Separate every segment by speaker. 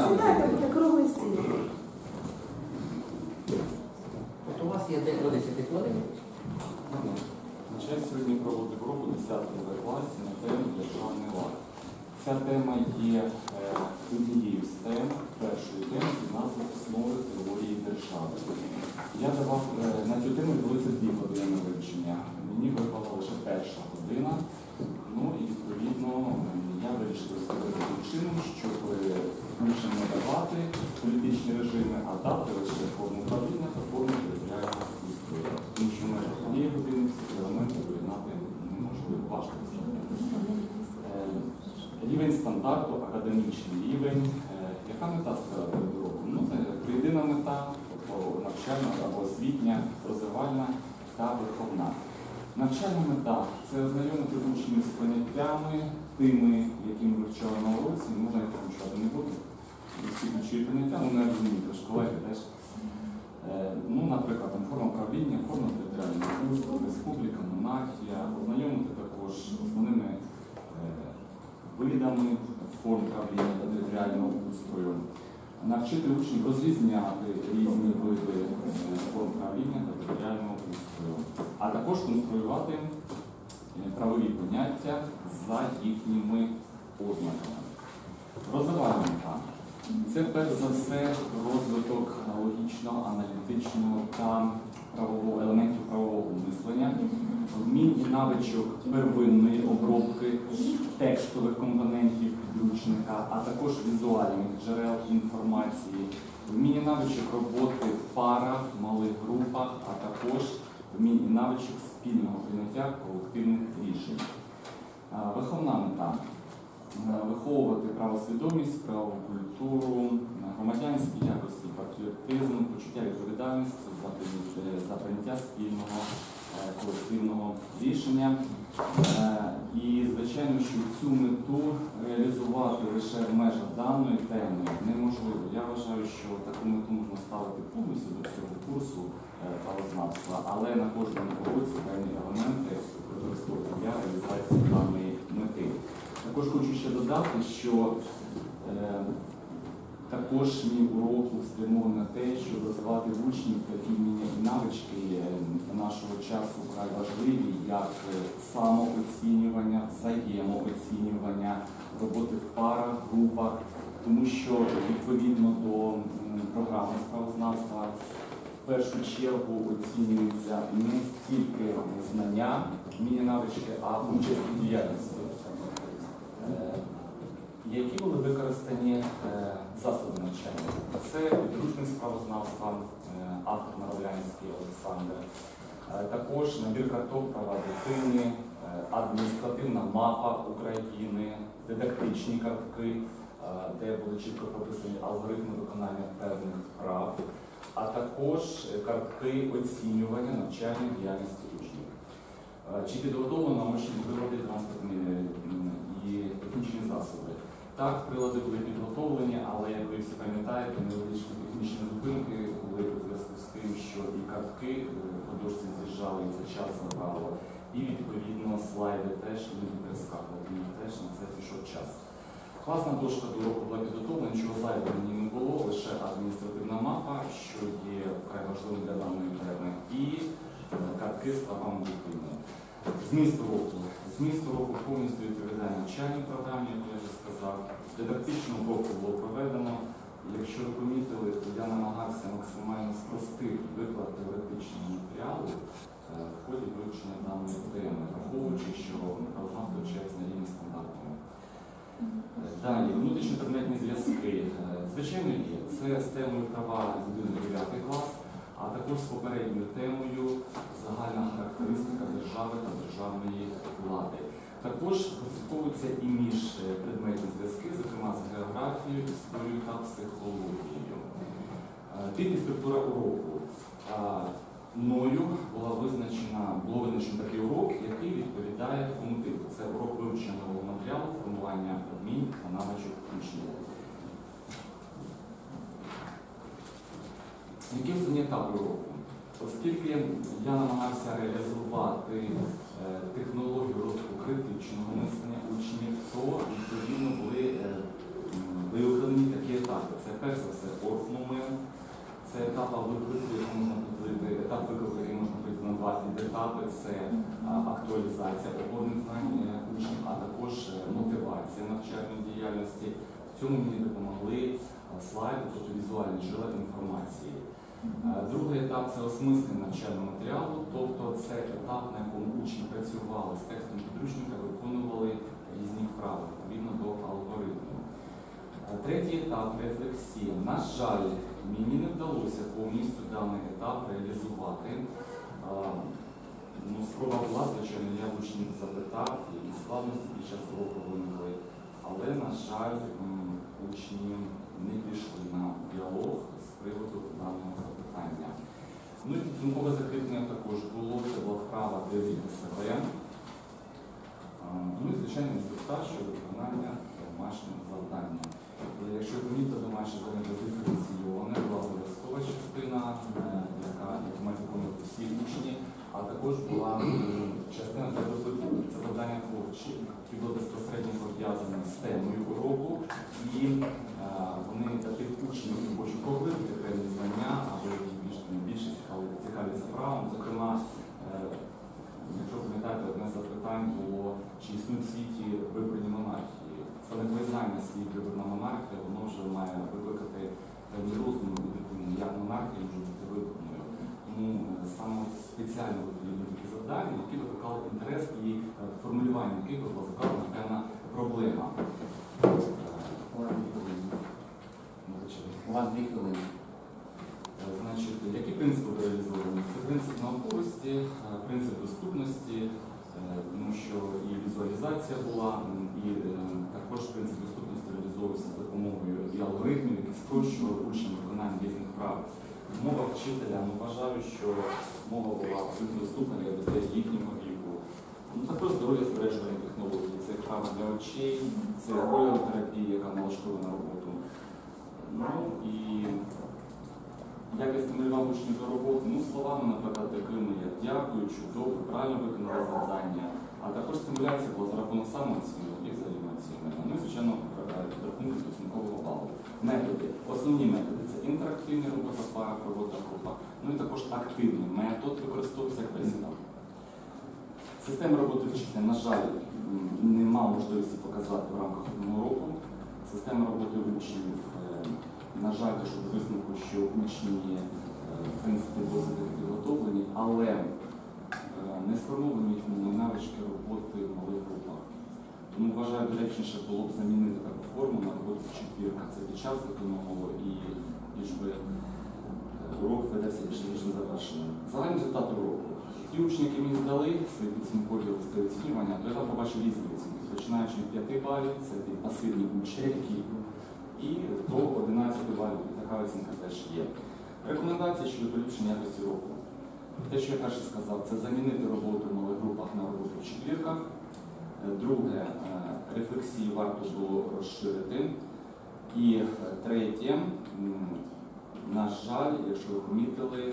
Speaker 1: Сідайте, буде круглий стіл.
Speaker 2: От у вас є де до 10 хвилин.
Speaker 3: Навчаюсь сьогодні проводив уроку 10 В класі на тему державний лад. Ця тема є е, однією з тем першої теми під назвою Основи теорії держави. Я давав е, на цю тему відбулися дві години вивчення. Мені випала лише перша година. Ну і відповідно я вирішив розповідати таким чином, щоб е, більше не давати політичні режими, а дати лише форму правління та форму територіального. Тому що ми однієї години всі елементи поєднати неможливо важко. Е, Рівень стандарту, академічний рівень. Е, Яка мета перед уроком? Ну, це єдина мета, тобто навчальна або освітня, розвивальна та виховна. Навчальна мета це ознайомити учнів з поняттями, тими, які ми вивчали на уроці, можна їх вивчати не буду. Ключові поняття, ну не розумієте, ж колеги теж. Ну, наприклад, там форма правління, форма територіального устрою, республіка, монархія, ознайомити також основними е, видами форм правління та територіального устрою, навчити учнів розрізняти різні види е, форм правління та територіального устрою, а також конструювати е, правові поняття за їхніми ознаками. Розвивальна мета. Це перш за все розвиток логічного, аналітичного та правового елементів правового мислення, вмінь і навичок первинної обробки текстових компонентів підручника, а також візуальних джерел інформації, вміння навичок роботи в парах, малих групах, а також вмінь і навичок спільного прийняття колективних рішень. Виховна мета виховувати правосвідомість, правову культуру, громадянські якості, патріотизм, почуття відповідальності за прийняття- спільного е, колективного рішення. Е, І, звичайно, що цю мету реалізувати лише в межах даної теми неможливо. Я вважаю, що таку мету можна ставити повністю до цього курсу е, правознавства, але на кожному уроці певні елементи використовувати для реалізації. Також хочу ще додати, що е, також мій урок спрямований на те, щоб розвивати учнів такі вміння і навички е, нашого часу вкрай важливі, як е, самооцінювання, взаємооцінювання, роботи в парах, групах, тому що відповідно до програми справознавства в першу чергу оцінюються не стільки знання, вміння навички, а участь у діяльності. Е, які були використані е, засоби навчання? Це підручник справознавства, е, автор Народлянський Олександр, також набір карток права дитини, адміністративна мапа України, дидактичні картки, де були чітко прописані алгоритми виконання певних вправ, а також картки оцінювання навчальної діяльності учнів. Чи підготовлено прилади транспортні е, м, і технічні засоби? Так, прилади були підготовлені, але як ви всі пам'ятаєте, невеличкі технічні зупинки були у зв'язку з тим, що і картки е, по з'їжджали, і це час забрало, і відповідно слайди теж люди перескакували, тому теж на це пішов час. Класна дошка до уроку була підготовлена, нічого зайвого ній не було, лише адміністративна мапа, що є вкрай важливим для даної теми, і е, картки з правами дитини. Зміст уроку. Зміст уроку повністю відповідає навчальній програмі, як я вже сказав. Дидактичну уроку було проведено. Якщо ви помітили, то я намагався максимально спростити виклад теоретичного матеріалу е, в ході вивчення даної теми, враховуючи, що правознавство вчається на рівні стандартами. Е, Далі, внутрішні предметні зв'язки. Е, Звичайно, є. Це з темою права з 1-9 клас, а також з попередньою темою загальна характеристика держави та державної влади. Також розслідковуються і міжпредметні зв'язки, зокрема з географією, історією та психологією. Е, Тип і структура уроку. Мною була визначена, було визначено такий урок, який відповідає такому типу. Це урок вивчення нового матеріалу, формування вмінь та навичок учнів. Які основні етапи уроку? Оскільки я намагався реалізувати е, технологію розвитку критичного мислення учнів, то відповідно були е, Виокремлені такі етапи. Це перш за все орфмомент, це етап виклику, який можна поділити, етап виклику, який можна поділити на два етапи. Це актуалізація погодних знань е, учнів, а також е, мотивація навчальної діяльності. В цьому мені допомогли слайди, тобто візуальні джерела інформації. Е, Другий етап це осмислення навчального матеріалу, тобто це етап, на якому учні працювали з текстом підручника, виконували різні вправи відповідно до алгоритму. Е, Третій етап рефлексія. На жаль, мені не вдалося повністю даний етап реалізувати. Е, Ну, спроба була, звичайно, я учнів запитав, які складності під час уроку виникли, але, на жаль, учні не пішли на діалог з приводу даного підсумкове закріплення також було, це була вправа «Довірте себе. Е, Ну і звичайно інструктаж виконання домашнього завдання. Якщо помітити домашнє завдання диференційоване, була обов'язкова частина, е, яка мають виконувати всі учні, а також була частина для допиту. Це завдання творчі, які були безпосередньо пов'язані з темою уроку, і е, вони таких учнів, які хочуть поглибити певні знання, або які більш більше цікаві- цікавляться правом. Зокрема, е, Якщо пам'ятаєте, одне з запитань було, чи існують в світі виборні монархії. Саме визнання світ виборна монархія, воно вже має викликати певні роздуми у дитини, як монархія може бути виборною. Тому е, саме спеціально потрібні такі завдання, які викликали інтерес і е, формулювання яких була закладена певна проблема. Е,
Speaker 2: У вас дві хвилини.
Speaker 3: вибачте.
Speaker 2: У вас дві хвилини.
Speaker 3: Е, Значить, які принципи реалізовані? Це принцип науковості, е, принцип доступності, е, тому що і візуалізація була, і також принцип доступності реалізовувався за допомогою і алгоритмів, які спрощували учням виконання різних прав. Мова вчителя, ну вважаю, що мова була абсолютно доступна для дітей їхнього віку. Ну, також здоров'я збережування технологій, це вправа для очей, це терапія, яка налаштована на роботу. Ну і як я стимулював учнів до роботи, ну словами, наприклад, такими як дякую, чудово, правильно виконали завдання, а також стимуляція була за рахунок самооцінок і взаємооцінювання. Ну і, звичайно, підрахунки підсумкового балу. Методи. Основні методи це інтерактивні робота в парах, робота в групах, ну і також активний метод використовується як бесіда. Система роботи вчителя, на жаль, не мав можливості показати в рамках одного року. Система роботи учнів, на жаль, що до висновку, що учні е, в принципі досить підготовлені, але е, не сформовані навички роботи в малих групах. Тому вважаю, доречніше було б замінити таку форму на роботу четвірка. Це під час виконувало і ніж е, урок ведеться більш ніж не завершеним. Загальний результат уроку. Ті учні, які мені здали свої підсумкові листи оцінювання, то я побачив різні оцінки, починаючи від 5 балів, це ті пасивні учні, які і до 11 балів. Така оцінка теж є. Рекомендації щодо поліпшення якості року. Те, що я перше сказав, це замінити роботу в малих групах на роботу в четвірках. Е, Друге, е, рефлексії варто було розширити. І е, третє, на жаль, якщо ви помітили,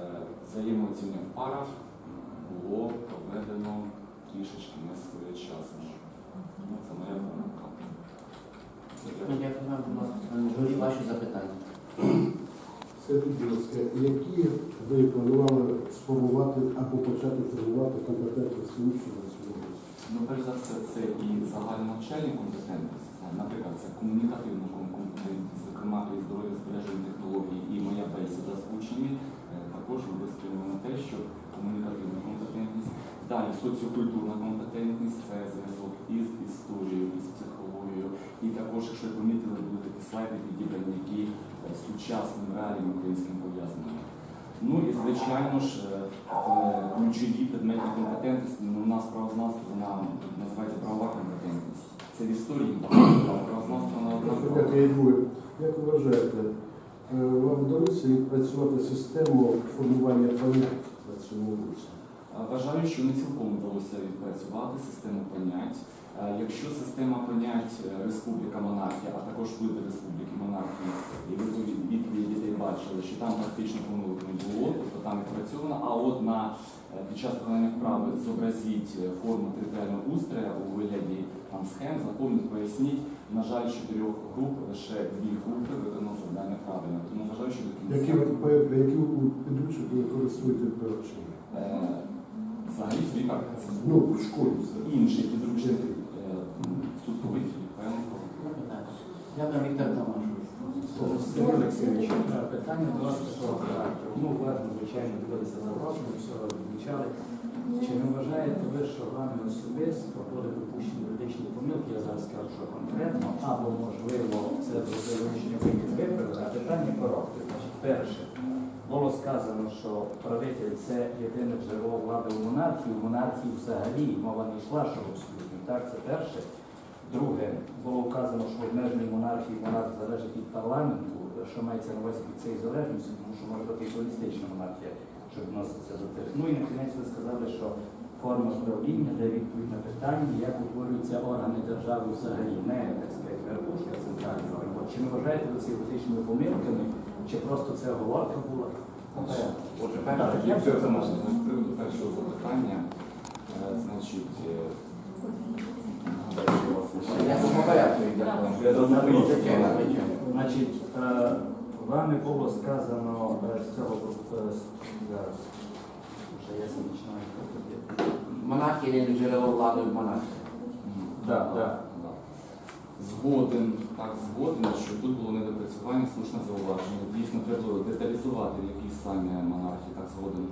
Speaker 3: е, в парах було проведено трішечки не своєчасно. Ну, це моя помилка.
Speaker 2: Ну, Дякую вам, будь ласка. Журі, ваші запитання.
Speaker 4: Ласка, які ви планували сформувати або почати формувати компетентності учнів на цьому?
Speaker 3: Ну, перш за все, це і загальнонавчальні компетентності, наприклад, це комунікативна ком- компетентність, зокрема і здоров'я збереження технологій, і моя бесіда з учнями е, також спрямована на те, що комунікативна компетентність, далі соціокультурна компетентність, це зв'язок із історією, із психологією, і також, якщо ви помітили, будуть такі слайди підібрані, які е, з сучасним реалієм українським пов'язані. Ну і звичайно ж е, ключові предметні компетентності. Ну, у нас правознавство вона називається правова компетентність. Це в історії правознавство вона одна.
Speaker 4: Як ви вважаєте, е, вам вдалося відпрацювати систему формування понять на цьому році?
Speaker 3: Вважаю, що не цілком вдалося відпрацювати систему понять. Якщо система понять е, республіка монархія, а також види республіки монархії, і відповіді дітей бачили, що там практично помилок не було, тобто там відпрацьовано, а от на е, під час виконання вправи зобразіть е, форму територіального устрою у вигляді там схем, заповніть, поясніть. На жаль, з чотирьох груп лише дві групи виконали завдання правильно. Тому вважаю, що до кінця
Speaker 4: які ви підручники ви використовуєте для навчання?
Speaker 3: е, взагалі свій практиці.
Speaker 4: Ну, в школі все.
Speaker 3: Інший підручник е, Сутковий
Speaker 2: Я там Віктор Тамашович.
Speaker 5: Е, питання до вас такого характеру. Ну, уважно, звичайно, дивилися за власним, все відмічали. Чи не вважаєте ви, що вами особисто буде допущені юридичні помилки, я зараз скажу, що конкретно, або можливо це зробили рішення вихід виправили, а питання коротке. Перше, було сказано, що правитель це єдине джерело влади у монархії, у монархії взагалі мова не йшла, що абсолютно. Так, це перше. Друге, було вказано, що в обмеженій монархії монарх залежить від парламенту, що мається на увазі під цією залежністю, тому що може бути і політична монархія, що відноситься до тих. Ну і на кінець ви сказали, що форма правління дає відповідь на питання, як утворюються органи держави взагалі, не так сказати, верхушка центральна. Чи не вважаєте ви ці політичними помилками, чи просто це оговорка була?
Speaker 3: Отже,
Speaker 5: Так,
Speaker 3: перше,
Speaker 5: все
Speaker 3: все
Speaker 5: можу.
Speaker 3: першого запитання. Е, Значить, е.
Speaker 5: Значить, е, вами було сказано е, з цього е, зараз. Вже я починаю.
Speaker 2: Монархія не джерело влади в монархії.
Speaker 5: Да, да.
Speaker 3: Згоден, так, згоден, що тут було недопрацювання, слушне зауваження. Дійсно, треба деталізувати, в якій саме монархії, так згоден.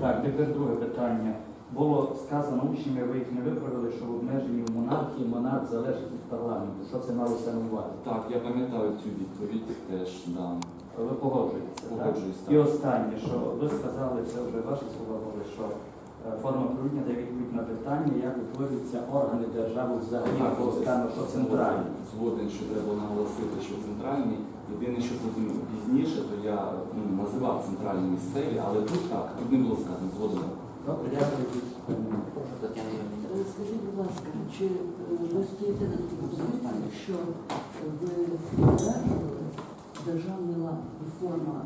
Speaker 5: Так, тепер друге питання. Було сказано учнями, ви їх не виправили, що в обмеженні монархії монарх залежить від парламенту. Що це малося на увазі?
Speaker 3: Так, я пам'ятаю цю відповідь теж, да.
Speaker 5: Ви погоджуєтеся, так?
Speaker 3: Погоджуюсь, так.
Speaker 5: І останнє, що ви сказали, це вже ваші слова були, що форма правління дає відповідь на питання, як утворюються органи держави взагалі,
Speaker 3: Так,
Speaker 5: було сказано, що центральні.
Speaker 3: Згоден, що треба було наголосити, що центральні. Єдине, що потім пізніше, то я ну, називав центральні місцеві, але тут так, тут не було сказано згоден.
Speaker 5: Добре, дякую.
Speaker 6: Е, Скажіть, будь ласка, чи е, ви стоїте на такій позиції, що ви підтверджували державний лад і форма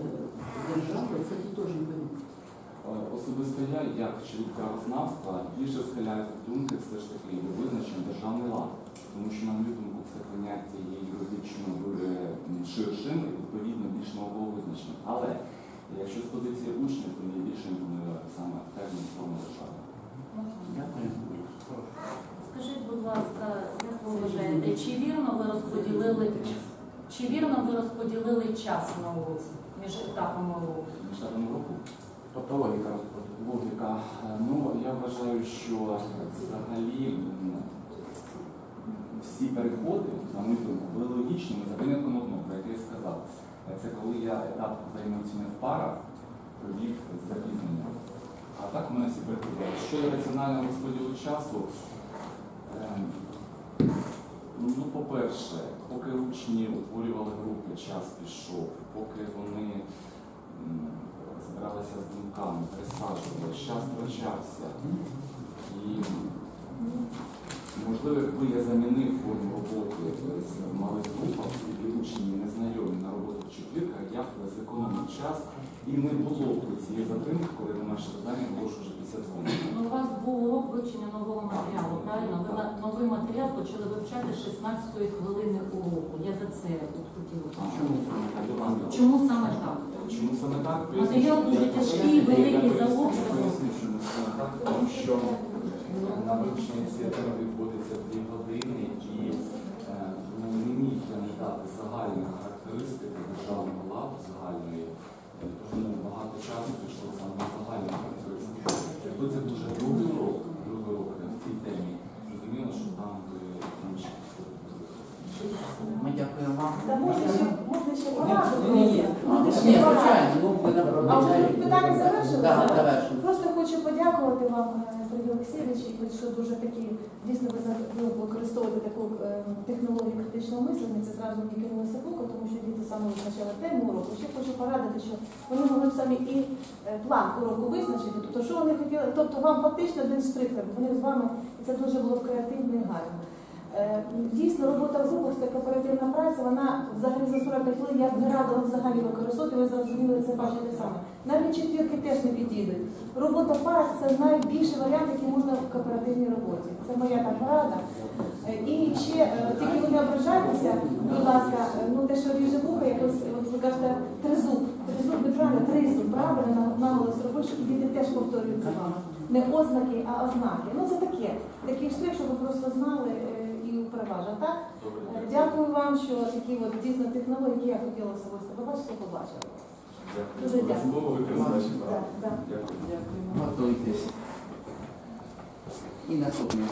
Speaker 6: е, держави, це тотожні поняття?
Speaker 3: Е, Особисто я, як вчитель правознавства, більше схиляюся до думки все ж таки до визначення державний лад. Тому що, на мою думку, це поняття є юридично ширшим і відповідно більш науково визначеним. Але якщо з позиції учнів, то мені більше імпонує саме термін форма держави.
Speaker 2: Дякую.
Speaker 7: Скажіть, будь ласка, як ви вважаєте, чи вірно ви розподілили чи вірно ви розподілили час на уроці між етапами уроку?
Speaker 3: Штатом року
Speaker 2: Тобто логіка
Speaker 3: логіка. Е, Ну, я вважаю, що взагалі всі переходи, на мою думку, були логічними за винятком одного, про яке я сказав. Е, Це коли я етап взаємоцінних в парах провів з запізненням. А так у мене всі переходи. Щодо раціонального розподілу часу, ем, ну, по-перше, поки учні утворювали групи, час пішов, поки вони м, з думками, пересаджували, час втрачався. І можливо, якби я замінив форму роботи з малих групах, і учні незнайомі на роботу в четвірках, я б зекономив час і не було б цієї затримки, коли домашнє завдання було ж вже після дзвонку.
Speaker 7: Ну, у вас був урок вивчення нового матеріалу, правильно? Ви на- новий матеріал почали вивчати 16-ї хвилини уроку. Я за це тут хотіла.
Speaker 3: Чому так?
Speaker 7: Чому саме так?
Speaker 3: Чому саме так?
Speaker 7: Матеріал дуже тяжкий, великий за обсягом.
Speaker 3: тому що на вивчення ініціативи відбудеться дві години і е, ну, не міг я не дати загальні характеристики державного ладу загальної, Е, тому багато часу пішло саме на загальні характеристики. Якби це дуже другий урок, другий урок е, в цій темі, зрозуміло, що там би інші.
Speaker 2: Ми дякуємо вам.
Speaker 1: Та можна ще, можна ще пораду.
Speaker 2: Ні, ні, ні.
Speaker 1: Можна
Speaker 2: Ні,
Speaker 1: ще пораду.
Speaker 2: звичайно, ну ми на
Speaker 1: А вже питання завершили?
Speaker 2: Так, завершили.
Speaker 1: Просто хочу подякувати вам, е, Сергій Олексійович, що дуже такі, дійсно ви ну, використовуєте таку е, технологію критичного мислення, це зразу мені кинулося в око, тому що діти саме визначали тему уроку. Ще хочу порадити, що вони могли самі і е, план уроку визначити, тобто що вони хотіли, тобто вам фактично один штрих, вони з вами, і це дуже було креативно і гарно. Е, Дійсно, робота в групах це кооперативна праця, вона взагалі за 45 хвилин, я б не радила взагалі використовувати, ви зрозуміли це бачите саме. Навіть четвірки теж не підійдуть. Робота в парах це найбільший варіант, який можна в кооперативній роботі. Це моя так порада. Е, І ще е, тільки ви не ображайтеся, будь ласка, ну те, що ріже вуха, якось, от ви кажете, тризуб. Тризуб неправильно, тризуб, правильно на- наголос робиш, і діти теж повторюють за вами. Не ознаки, а ознаки. Ну це таке. Такий штрих, щоб ви просто знали е. Так? Добре. Дякую вам, що такі от дійсно технології, які я хотіла особисто побачити, побачила. Дуже
Speaker 3: Дякую.
Speaker 1: Так, так.
Speaker 3: Дякую.
Speaker 6: Дякуємо.
Speaker 2: Готуйтесь. І наступне.